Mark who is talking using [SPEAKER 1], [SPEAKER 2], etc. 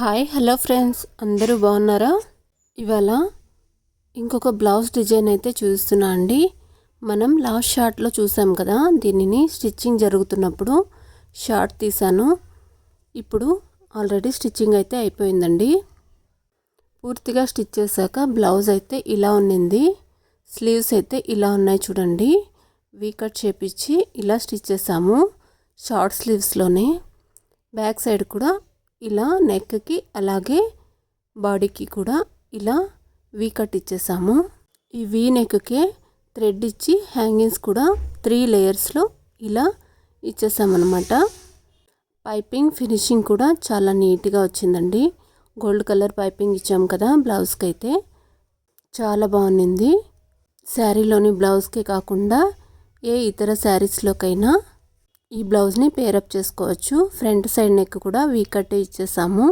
[SPEAKER 1] Hi hello friends. అందరూ బాగున్నారా? ఇవాళ ఇంకొక బ్లౌజ్ డిజైన్ అయితే చూస్తున్నా అండి. మనం లాస్ట్ షార్ట్లో చూసాం కదా దీనిని స్టిచ్చింగ్ జరుగుతున్నప్పుడు షార్ట్ తీసాను ఇప్పుడు ఆల్రెడీ స్టిచ్చింగ్ అయితే అయిపోయిందండి. పూర్తిగా స్టిచ్ చేశాక బ్లౌజ్ అయితే ఇలా ఉన్నింది. స్లీవ్స్ అయితే ఇలా ఉన్నాయి చూడండి. వీ కట్ చేపించి ఇలా స్టిచ్ చేసాము షార్ట్ స్లీవ్స్లోనే. బ్యాక్ సైడ్ కూడా ఇలా నెక్కి అలాగే బాడీకి కూడా ఇలా వీ కట్ ఇచ్చేసాము. ఈ వీ నెక్కే థ్రెడ్ ఇచ్చి హ్యాంగింగ్స్ కూడా త్రీ లేయర్స్లో ఇలా ఇచ్చేసామన్నమాట. పైపింగ్ ఫినిషింగ్ కూడా చాలా నీట్గా వచ్చిందండి. గోల్డ్ కలర్ పైపింగ్ ఇచ్చాం కదా బ్లౌజ్కి అయితే చాలా బాగుంది శారీలోని బ్లౌజ్కే కాకుండా ఏ ఇతర శారీస్లోకైనా ఈ బ్లౌజ్ని పేరప్ చేసుకోవచ్చు. ఫ్రంట్ సైడ్ నెక్ కూడా వీ కట్ ఇచ్చేసాము.